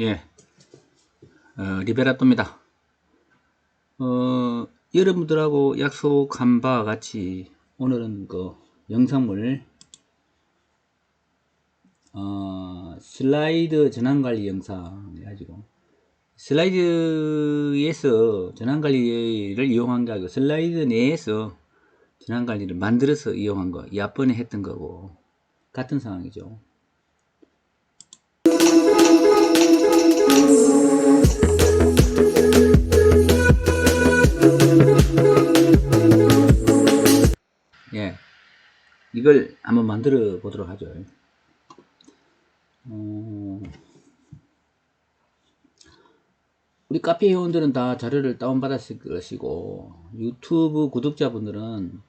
예, 어, 리베라토입니다. 어, 여러분들하고 약속한 바와 같이 오늘은 그 영상물 어, 슬라이드 전환관리 영상 해가지고 슬라이드에서 전환관리를 이용한 게 아니고 슬라이드 내에서 전환관리를 만들어서 이용한 거, 이 앞번에 했던 거고 같은 상황이죠. 이걸 한번 만들어 보도록 하죠. 어, 우리 카페 회원들은 다 자료를 다운받았을 것이고, 유튜브 구독자분들은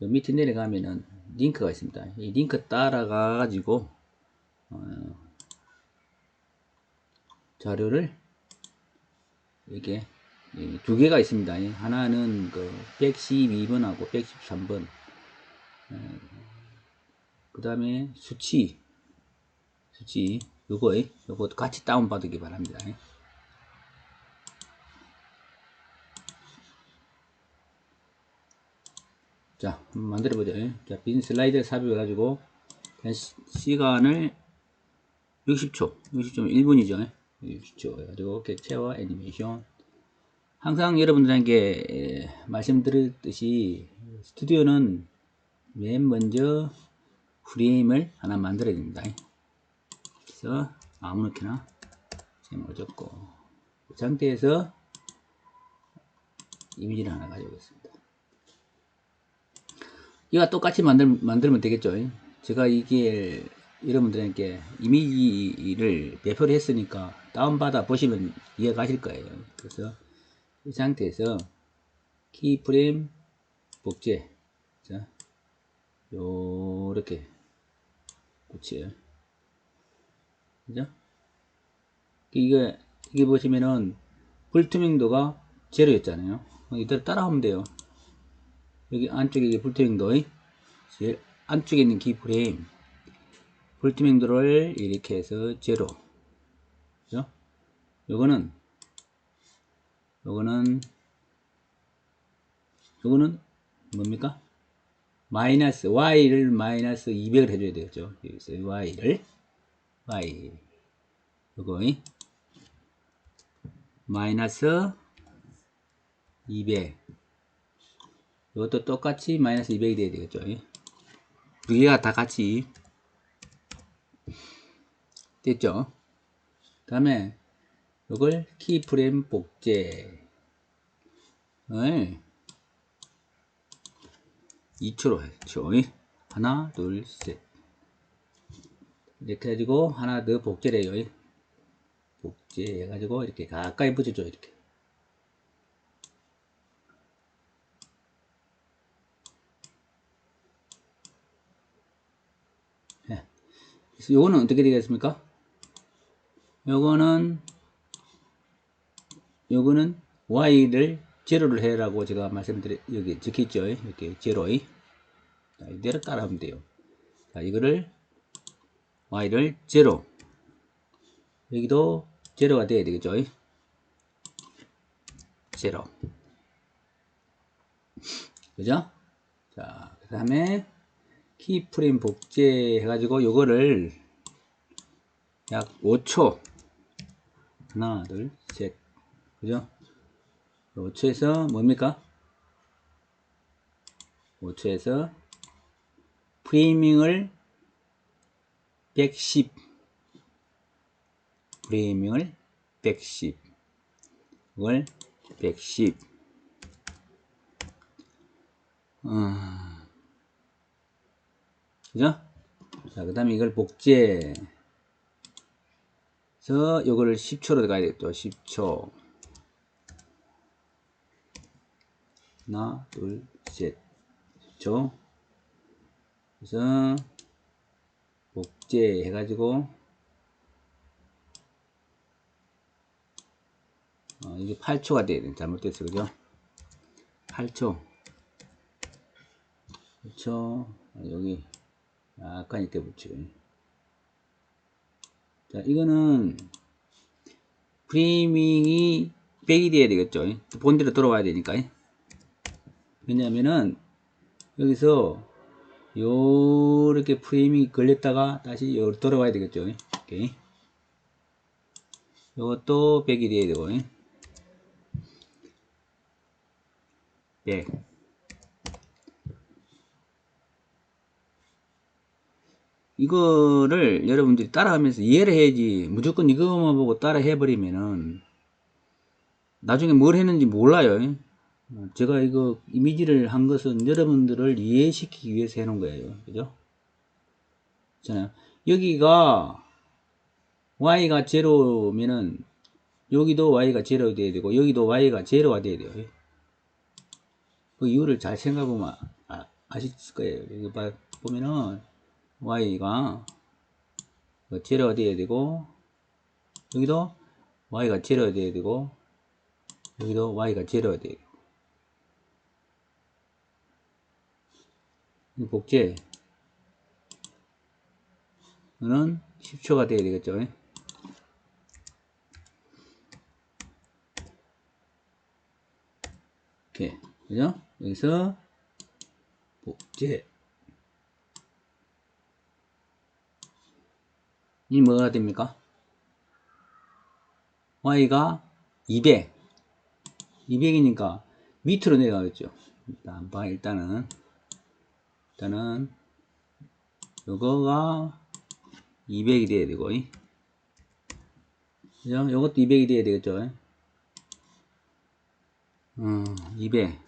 요 밑에 내려가면은 링크가 있습니다. 이 링크 따라가 가지고, 어, 자료를 이게 이두 개가 있습니다. 하나는 그 112번하고 113번. 그 다음에 수치, 수치, 요거, 요거 같이 다운받기 바랍니다. 자, 한번 만들어보죠. 자, 빈 슬라이드 삽입해 가지고, 그냥 시, 시간을 60초, 60초, 1분이죠. 60초. 해가지고, 객체와 애니메이션. 항상 여러분들에게 에, 말씀드렸듯이, 스튜디오는 맨 먼저 프레임을 하나 만들어야 됩니다. 그래서 아무렇게나 제목을 적고, 그 상태에서 이미지를 하나 가져오겠습니다. 이와 똑같이 만들, 만들면 되겠죠. 제가 이게 여러분들에게 이미지를 배포를 했으니까 다운받아 보시면 이해가실 거예요. 그래서 이 상태에서 키프레임 복제 자 요렇게 붙여요. 그죠? 이게 이게 보시면은 불투명도가 제로였잖아요. 이대로 따라하면 돼요. 여기 안쪽에 이게 불투명도 제일 안쪽에 있는 키프레임 불투명도를 이렇게 해서 제로 그죠? 요거는 요거는 요거는 뭡니까? 마이너스 y를 마이너스 200을 해줘야 되겠죠. 여기서 y를. y. 요거 마이너스 200 이것도 똑같이 마이너스 200이 돼야 되겠죠. 두 개가 다 같이. 됐죠. 그 다음에 이걸 키프레임 복제를 2초로 했죠. 하나, 둘, 셋. 이렇게 해가지고 하나 더 복제를 해요. 복제 해가지고 이렇게 가까이 붙여줘. 이렇게. 예. 그래서 요거는 어떻게 되겠습니까? 요거는 요거는 y를 제로를 해라고 제가 말씀드려 여기 적혀있죠? 이렇게 제로 자, 이대로 따라하면 돼요. 자 이거를 y를 제로. 여기도 제로가 돼야 되겠죠? 제로. 그죠? 자그 다음에 키프레임 복제 해가지고 요거를 약 5초. 하나 둘 셋. 그죠 5초에서 뭡니까 5초에서 프레이밍을 110 프레이밍을 110 이걸 110 어, 그죠? 자, 그 다음에 이걸 복제. 서 요거를 10초로 가야 되겠죠. 10초. 하나, 둘, 셋. 10초. 그래서 복제 해가지고 어, 이게 8초가 돼야 돼. 잘못됐어. 그죠? 8초. 8초. 여기 약간 이렇게 붙이고. 자, 이거는 프레이밍이 100이 돼야 되겠죠. 본대로 돌아와야 되니까. 왜냐면은 여기서 요렇게 프레임이 걸렸다가 다시 요 돌아와야 되겠죠. 오케이. 요것도 100이 돼야 되고. 100. 이거를 여러분들이 따라하면서 이해를 해야지 무조건 이거만 보고 따라 해버리면은 나중에 뭘 했는지 몰라요. 제가 이거 이미지를 한 것은 여러분들을 이해시키기 위해서 해놓은 거예요. 그죠? 여기가 y가 제로면은 여기도 y가 제로 돼야 되고 여기도 y가 제로가 돼야 돼요. 그 이유를 잘 생각해보면 아, 아실 거예요. 여기 봐, 보면은 y가 제로가 돼야 되고 여기도 y가 제로가 돼야 되고 여기도 y가 제로가 돼야 되고 복제 는 10초가 돼야 되겠죠. 이렇게 그죠? 여기서 복제 이 뭐가 됩니까? y가 200 200이니까 밑으로 내려가겠죠. 일단 봐 일단은 일단은 요거가 200이 돼야 되고 그죠? 요것도 200이 돼야 되겠죠. 어, 200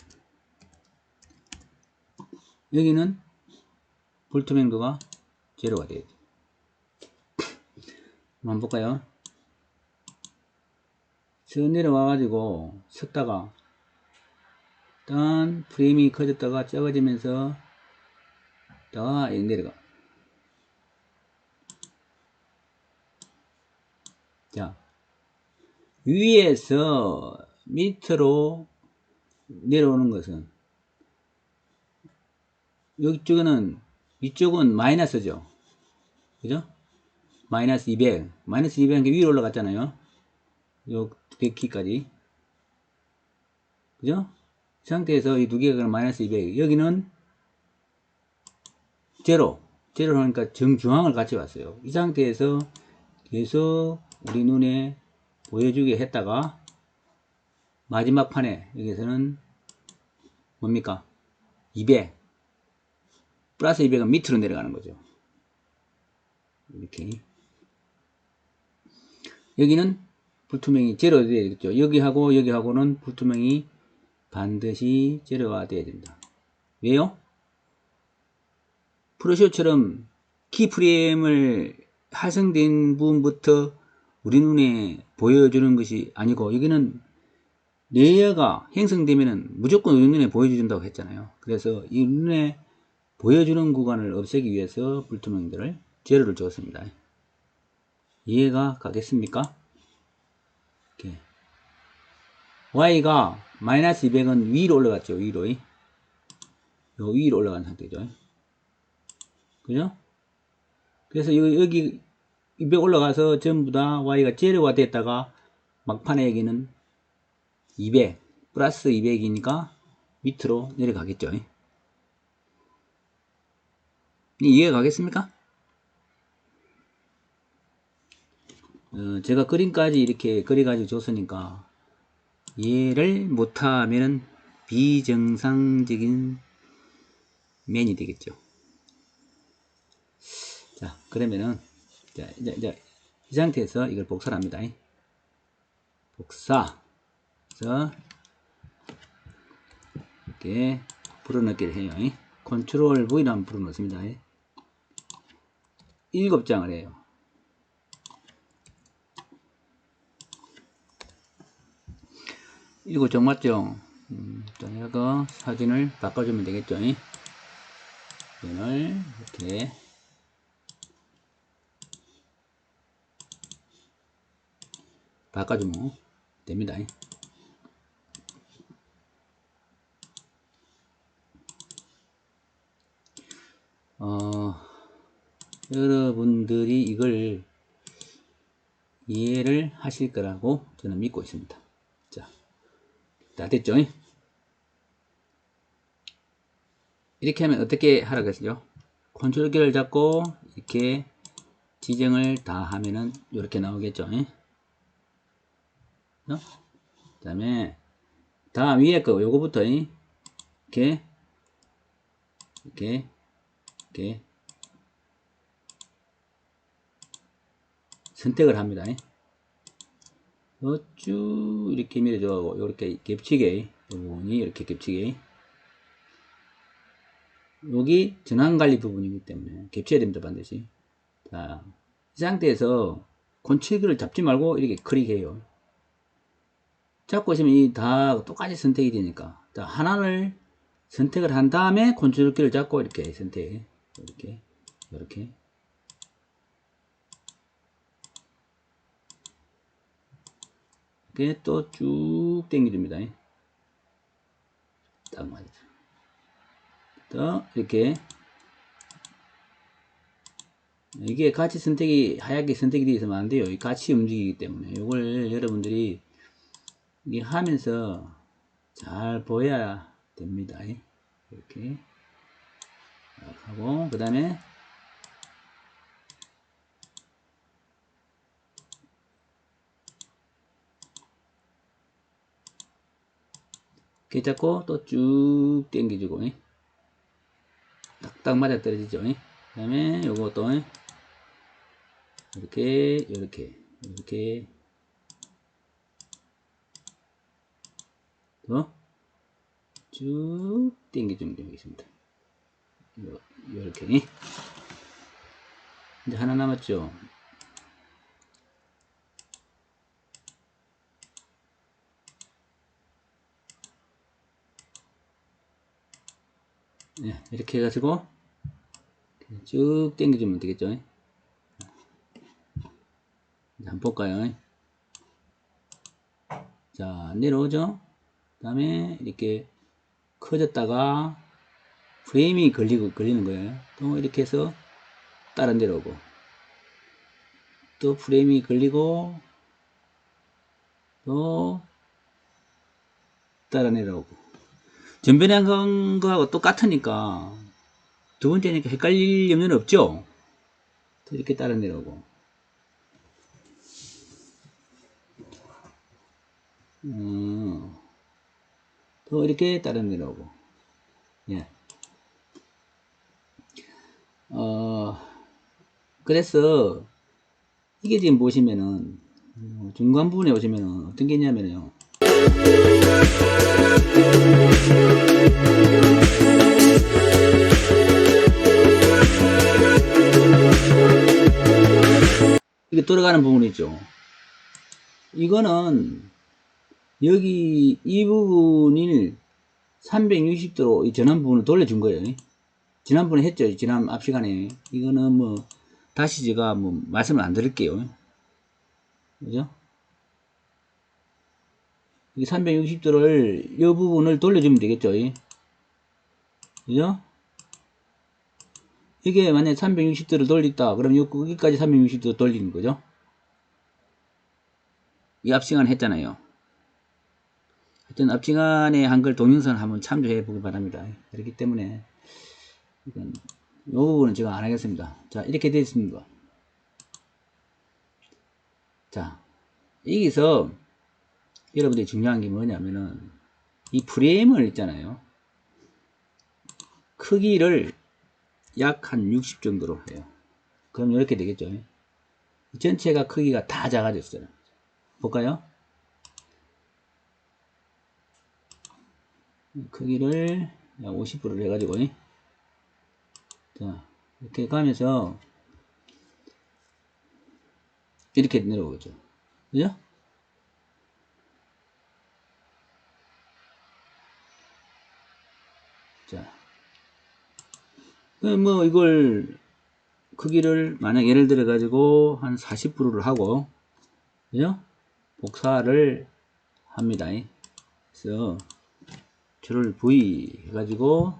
여기는 볼트맹도가 제로가 돼야 돼. 한번 볼까요? 저 내려와 가지고 섰다가 일단 프레임이 커졌다가 작아지면서 다가 내려가. 자 위에서 밑으로 내려오는 것은 이쪽에는 이쪽은 마이너스죠. 그죠? 마이너스 200 마이너스 200한 게 위로 올라갔잖아요. 요 100키까지. 그죠? 이 상태에서 이 두 개가 마이너스 200 여기는 제로 제로 하니까 정중앙을 같이 봤어요. 이 상태에서 계속 우리 눈에 보여주게 했다가 마지막 판에 여기서는 뭡니까? 200 플러스 200은 밑으로 내려가는 거죠. 이렇게. 여기는 불투명이 제로 되야 되겠죠. 여기하고 여기하고는 불투명이 반드시 제로가 돼야 된다. 왜요? 프로쇼처럼 키프레임을 활성된 부분부터 우리 눈에 보여주는 것이 아니고 여기는 레이어가 형성되면 무조건 우리 눈에 보여준다고 했잖아요. 그래서 이 눈에 보여주는 구간을 없애기 위해서 불투명들을 제로를 줬습니다. 이해가 가겠습니까? 이렇게. y가 마이너스 200은 위로 올라갔죠. 위로. 요 위로 올라간 상태죠. 그죠? 그래서 여기, 여기 200 올라가서 전부 다 y가 제로가 됐다가 막판에 여기는 200 플러스 200이니까 밑으로 내려가겠죠. 이해가 가겠습니까? 어, 제가 그림까지 이렇게 그려가지고 줬으니까 이해를 못하면 비정상적인 면이 되겠죠. 자, 그러면은, 자, 이제, 이제, 이 상태에서 이걸 복사를 합니다. 복사. 그래서, 이렇게 불어넣기를 해요. 컨트롤 V로 한번 불어넣습니다. 일곱 장을 해요. 일곱 장 맞죠? 음, 이거 사진을 바꿔주면 되겠죠? 사진을 이렇게 바꿔주면 됩니다. 어, 여러분들이 이걸 이해를 하실 거라고 저는 믿고 있습니다. 자, 다 됐죠? 이렇게 하면 어떻게 하라겠어요? 컨트롤 키를 잡고 이렇게 지정을 다 하면은 이렇게 나오겠죠? 그 다음에 다음 위에 거 요거부터 이렇게. 이렇게. 이렇게. 선택을 합니다. 어, 쭉 이렇게 밀어줘가고 이렇게 겹치게 부분이 이렇게 겹치게 여기 전환관리 부분이기 때문에 겹쳐야 됩니다 반드시. 자, 이 상태에서 권치기를 잡지 말고 이렇게 클릭해요 잡고 있으면 이 다 똑같이 선택이 되니까. 자, 하나를 선택을 한 다음에 키를 잡고 이렇게 선택 이렇게 이렇게. 이렇게 또 쭉 당겨줍니다. 딱 맞죠 또 이렇게. 이게 같이 선택이 하얗게 선택이 되어 있으면 안 돼요. 같이 움직이기 때문에. 이걸 여러분들이 이게 하면서 잘 보여야 됩니다. 이렇게. 하고 그 다음에 이렇게 잡고 또 쭉 당겨주고 딱딱 맞아 떨어지죠 그 다음에 요것도 이렇게 이렇게 이렇게 쭉 당겨주면 되겠습니다. 이렇게. 이제 하나 남았죠? 네, 이렇게 해가지고 쭉 당겨주면 되겠죠? 한번 볼까요? 자 내려오죠 그 다음에 이렇게 커졌다가 프레임이 걸리고 걸리는 거예요. 또 이렇게 해서 다른 데로 오고. 또 프레임이 걸리고 또 따라 내려오고. 전변에 한 거하고 똑같으니까 두 번째니까 헷갈릴 염려는 없죠? 이렇게 따라 내려오고. 음, 또 이렇게 따라 내려오고 예. 어, 그래서 이게 지금 보시면은 어, 중간 부분에 오시면은 어떤 게 있냐면요 이게 돌아가는 부분이죠. 이거는 여기 이 부분을 360도로 이 전환 부분을 돌려준 거예요. 지난번에 했죠. 지난 앞 시간에. 이거는 뭐 다시 제가 뭐 말씀을 안 드릴게요. 그죠? 이 360도를 이 부분을 돌려주면 되겠죠. 그죠? 이게 만약에 360도를 돌렸다. 그럼 여기까지 360도 돌리는 거죠. 이 앞 시간 했잖아요. 하여튼 앞 시간에 한글 동영상 한번 참조해 보기 바랍니다. 그렇기 때문에 이건 이 부분은 제가 안 하겠습니다. 자 이렇게 되어 있습니다. 자 여기서 여러분들이 중요한 게 뭐냐면은 이 프레임을 있잖아요. 크기를 약 한 60 정도로 해요. 그럼 이렇게 되겠죠. 전체가 크기가 다 작아졌어요. 볼까요? 크기를 약 50%를 해가지고 자 이렇게 가면서 이렇게 내려오겠죠. 그죠? 자, 그뭐 이걸 크기를 만약 예를 들어 가지고 한 40%를 하고 그죠? 복사를 합니다. 그래서 줄을 V 해가지고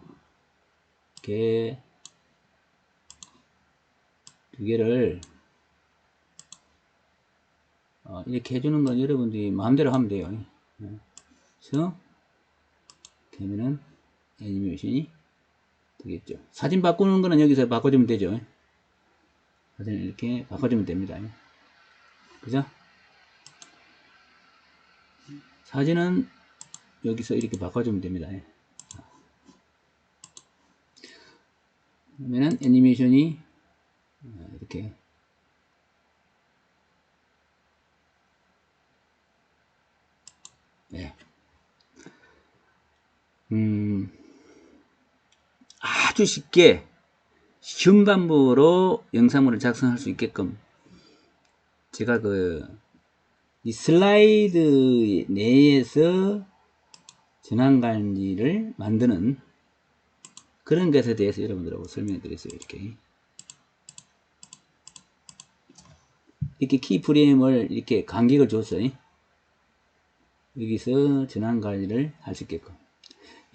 이렇게 두 개를 어, 이렇게 해주는 건 여러분들이 마음대로 하면 돼요. 예. 그래서 그러면은 애니메이션이 되겠죠. 사진 바꾸는 거는 여기서 바꿔주면 되죠. 사진을 이렇게 바꿔주면 됩니다. 그죠? 사진은 여기서 이렇게 바꿔주면 됩니다. 그러면은 애니메이션이 이렇게 네. 음, 아주 쉽게 방법으로 영상물을 작성할 수 있게끔 제가 그 이 슬라이드 내에서 전환관리를 만드는 그런 것에 대해서 여러분들하고 설명해 드렸어요. 이렇게 이렇게 키 프레임을 이렇게 간격을 줬어요. 여기서 전환 관리를 할 수 있게끔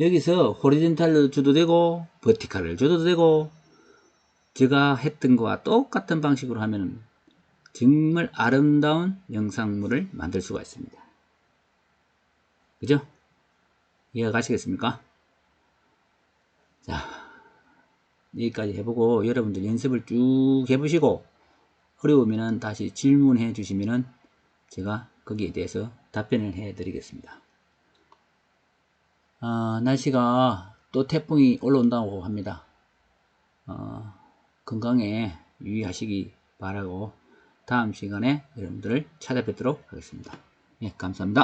여기서 호리젠탈로 줘도 되고 버티칼을 줘도 되고 제가 했던 거와 똑같은 방식으로 하면 정말 아름다운 영상물을 만들 수가 있습니다. 그죠? 이해가 가시겠습니까? 자, 여기까지 해보고 여러분들 연습을 쭉 해보시고 어려우면 다시 질문해 주시면 제가 거기에 대해서 답변을 해 드리겠습니다. 아, 날씨가 또 태풍이 올라온다고 합니다. 어, 건강에 유의하시기 바라고 다음 시간에 여러분들을 찾아뵙도록 하겠습니다. 예, 감사합니다.